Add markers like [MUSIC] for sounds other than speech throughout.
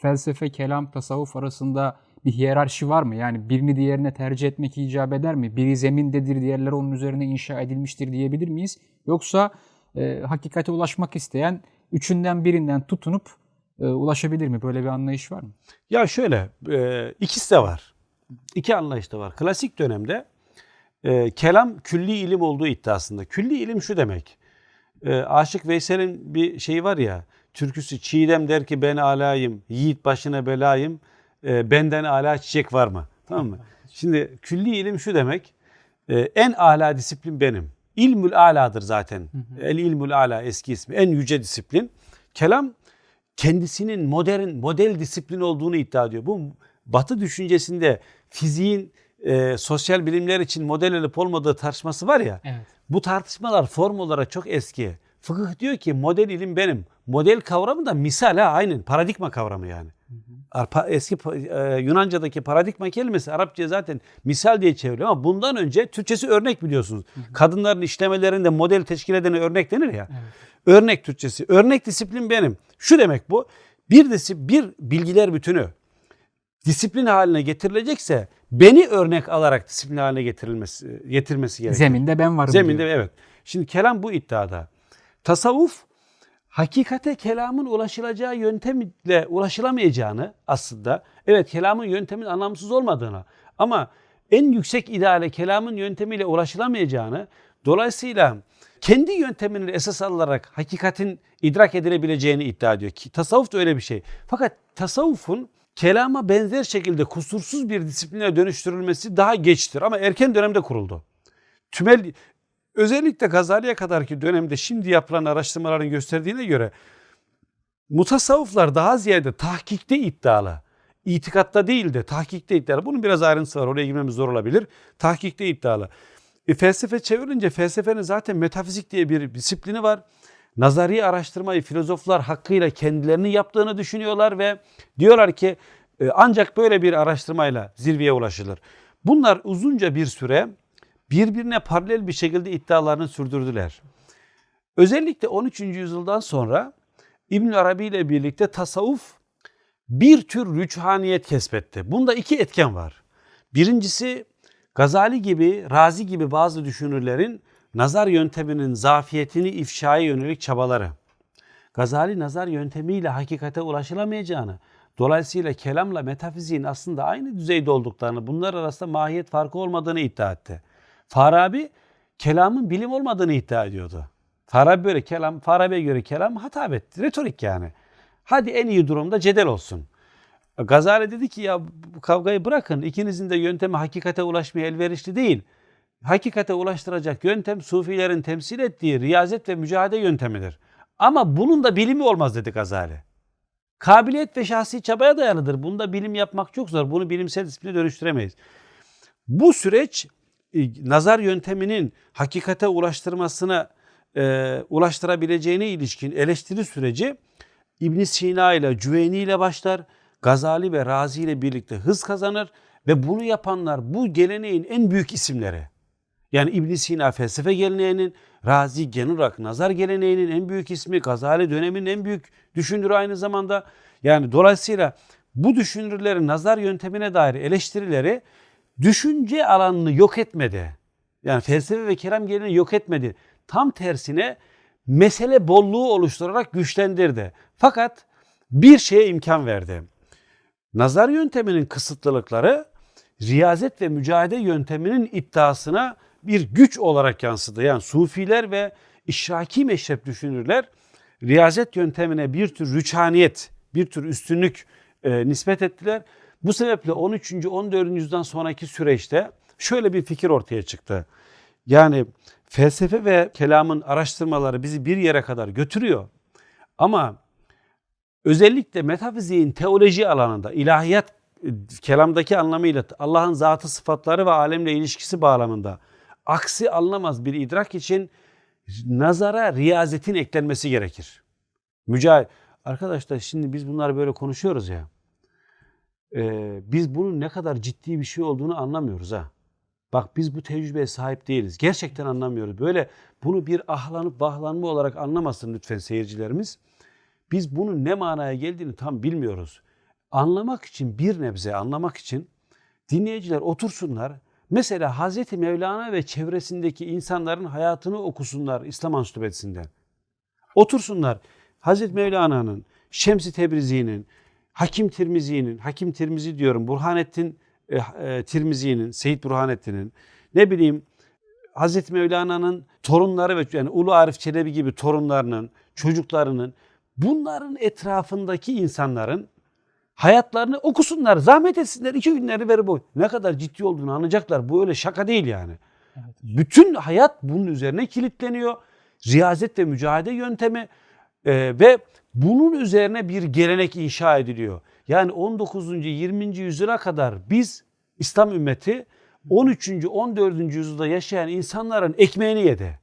felsefe, kelam, tasavvuf arasında bir hiyerarşi var mı? Yani birini diğerine tercih etmek icap eder mi? Biri zemindedir, diğerleri onun üzerine inşa edilmiştir diyebilir miyiz? Yoksa e, hakikate ulaşmak isteyen üçünden birinden tutunup e, ulaşabilir mi? Böyle bir anlayış var mı? Ya şöyle, e, ikisi de var. İki anlayış da var. Klasik dönemde e, kelam külli ilim olduğu iddiasında. Külli ilim şu demek. E, Aşık Veysel'in bir şeyi var ya, türküsü Çiğdem der ki ben alayım, yiğit başına belayım, e, benden ala çiçek var mı? Tamam mı? [LAUGHS] Şimdi külli ilim şu demek, e, en ala disiplin benim. İlmül aladır zaten. El ilmül ala eski ismi. En yüce disiplin. Kelam kendisinin modern model disiplin olduğunu iddia ediyor. Bu Batı düşüncesinde fiziğin e, sosyal bilimler için model olup olmadığı tartışması var ya. Evet. Bu tartışmalar form olarak çok eski. Fıkıh diyor ki model ilim benim. Model kavramı da misal ha aynen paradigma kavramı yani. Eski e, Yunanca'daki paradigma kelimesi Arapçaya zaten misal diye çevriliyor ama bundan önce Türkçesi örnek biliyorsunuz. Kadınların işlemelerinde model teşkil eden örnek denir ya. Örnek Türkçesi. Örnek disiplin benim. Şu demek bu. Bir disi bir bilgiler bütünü disiplin haline getirilecekse beni örnek alarak disiplin haline getirilmesi getirmesi gerekir. Zeminde ben varım Zeminde diyor. evet. Şimdi kelam bu iddiada. Tasavvuf hakikate kelamın ulaşılacağı yöntemle ulaşılamayacağını aslında evet kelamın yöntemin anlamsız olmadığını ama en yüksek ideale kelamın yöntemiyle ulaşılamayacağını dolayısıyla kendi yöntemini esas alarak hakikatin idrak edilebileceğini iddia ediyor ki tasavvuf da öyle bir şey. Fakat tasavvufun kelama benzer şekilde kusursuz bir disipline dönüştürülmesi daha geçtir ama erken dönemde kuruldu. Tümel özellikle Gazali'ye kadarki dönemde şimdi yapılan araştırmaların gösterdiğine göre mutasavvıflar daha ziyade tahkikte iddialı. İtikatta değil de tahkikte iddialı. Bunun biraz ayrıntısı var. Oraya girmemiz zor olabilir. Tahkikte iddialı. E, felsefe çevirince felsefenin zaten metafizik diye bir disiplini var. Nazari araştırmayı filozoflar hakkıyla kendilerini yaptığını düşünüyorlar ve diyorlar ki e, ancak böyle bir araştırmayla zirveye ulaşılır. Bunlar uzunca bir süre birbirine paralel bir şekilde iddialarını sürdürdüler. Özellikle 13. yüzyıldan sonra İbn Arabi ile birlikte tasavvuf bir tür rüçhaniyet kesbetti. Bunda iki etken var. Birincisi Gazali gibi, Razi gibi bazı düşünürlerin nazar yönteminin zafiyetini ifşaya yönelik çabaları. Gazali nazar yöntemiyle hakikate ulaşılamayacağını, dolayısıyla kelamla metafiziğin aslında aynı düzeyde olduklarını, bunlar arasında mahiyet farkı olmadığını iddia etti. Farabi kelamın bilim olmadığını iddia ediyordu. Farabi böyle kelam, Farabi'ye göre kelam hatabet, retorik yani. Hadi en iyi durumda cedel olsun. Gazali dedi ki ya bu kavgayı bırakın. İkinizin de yöntemi hakikate ulaşmaya elverişli değil. Hakikate ulaştıracak yöntem sufilerin temsil ettiği riyazet ve mücadele yöntemidir. Ama bunun da bilimi olmaz dedi Gazali. Kabiliyet ve şahsi çabaya dayalıdır. Bunda bilim yapmak çok zor. Bunu bilimsel disipline dönüştüremeyiz. Bu süreç e, nazar yönteminin hakikate ulaştırmasına e, ulaştırabileceğine ilişkin eleştiri süreci İbn Sina ile Cüveyni ile başlar. Gazali ve Razi ile birlikte hız kazanır ve bunu yapanlar bu geleneğin en büyük isimleri. Yani İbn Sina felsefe geleneğinin, Razi genel olarak nazar geleneğinin en büyük ismi, Gazali döneminin en büyük düşünürü aynı zamanda. Yani dolayısıyla bu düşünürlerin nazar yöntemine dair eleştirileri düşünce alanını yok etmedi. Yani felsefe ve kelam geleneğini yok etmedi. Tam tersine mesele bolluğu oluşturarak güçlendirdi. Fakat bir şeye imkan verdi. Nazar yönteminin kısıtlılıkları riyazet ve mücadele yönteminin iddiasına bir güç olarak yansıdı. Yani sufiler ve işraki meşrep düşünürler riyazet yöntemine bir tür rüçhaniyet, bir tür üstünlük e, nispet ettiler. Bu sebeple 13. 14. yüzyıldan sonraki süreçte şöyle bir fikir ortaya çıktı. Yani felsefe ve kelamın araştırmaları bizi bir yere kadar götürüyor. Ama özellikle metafiziğin teoloji alanında, ilahiyat e, kelamdaki anlamıyla Allah'ın zatı sıfatları ve alemle ilişkisi bağlamında aksi anlamaz bir idrak için nazara riyazetin eklenmesi gerekir. Mücahit, arkadaşlar şimdi biz bunları böyle konuşuyoruz ya. Ee, biz bunun ne kadar ciddi bir şey olduğunu anlamıyoruz ha. Bak biz bu tecrübeye sahip değiliz. Gerçekten anlamıyoruz. Böyle bunu bir ahlanıp bahlanma olarak anlamasın lütfen seyircilerimiz. Biz bunun ne manaya geldiğini tam bilmiyoruz. anlamak için bir nebze anlamak için dinleyiciler otursunlar. Mesela Hazreti Mevlana ve çevresindeki insanların hayatını okusunlar İslam Ansiklopedisinden. Otursunlar Hazreti Mevlana'nın, Şems-i Tebrizi'nin, Hakim Tirmizi'nin, Hakim Tirmizi diyorum Burhanettin e, e, Tirmizi'nin, Seyit Burhanettin'in, ne bileyim Hazreti Mevlana'nın torunları ve yani Ulu Arif Çelebi gibi torunlarının, çocuklarının bunların etrafındaki insanların hayatlarını okusunlar, zahmet etsinler. iki günleri veri bu. Ne kadar ciddi olduğunu anlayacaklar. Bu öyle şaka değil yani. Bütün hayat bunun üzerine kilitleniyor. Riyazet ve mücadele yöntemi e, ve bunun üzerine bir gelenek inşa ediliyor. Yani 19. 20. yüzyıla kadar biz İslam ümmeti 13. 14. yüzyılda yaşayan insanların ekmeğini yedi.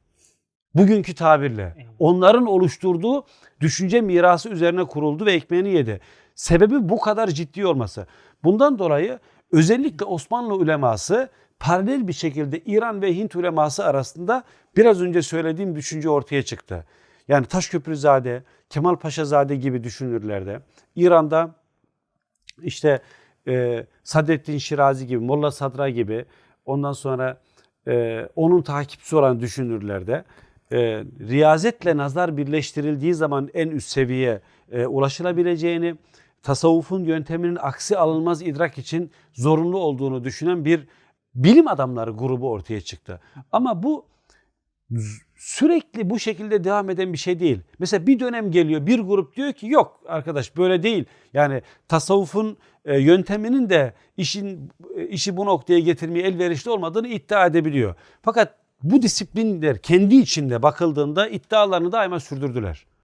Bugünkü tabirle. Onların oluşturduğu düşünce mirası üzerine kuruldu ve ekmeğini yedi. Sebebi bu kadar ciddi olması. Bundan dolayı özellikle Osmanlı uleması paralel bir şekilde İran ve Hint uleması arasında biraz önce söylediğim düşünce ortaya çıktı. Yani Taşköprüzade, Kemal Paşazade gibi düşünürlerde İran'da işte e, Sadettin Şirazi gibi, Molla Sadra gibi ondan sonra e, onun takipçisi olan düşünürlerde e, riyazetle nazar birleştirildiği zaman en üst seviyeye e, ulaşılabileceğini, tasavvufun yönteminin aksi alınmaz idrak için zorunlu olduğunu düşünen bir bilim adamları grubu ortaya çıktı. Ama bu sürekli bu şekilde devam eden bir şey değil. Mesela bir dönem geliyor bir grup diyor ki yok arkadaş böyle değil. Yani tasavvufun e, yönteminin de işin e, işi bu noktaya getirmeye elverişli olmadığını iddia edebiliyor. Fakat bu disiplinler kendi içinde bakıldığında iddialarını daima sürdürdüler.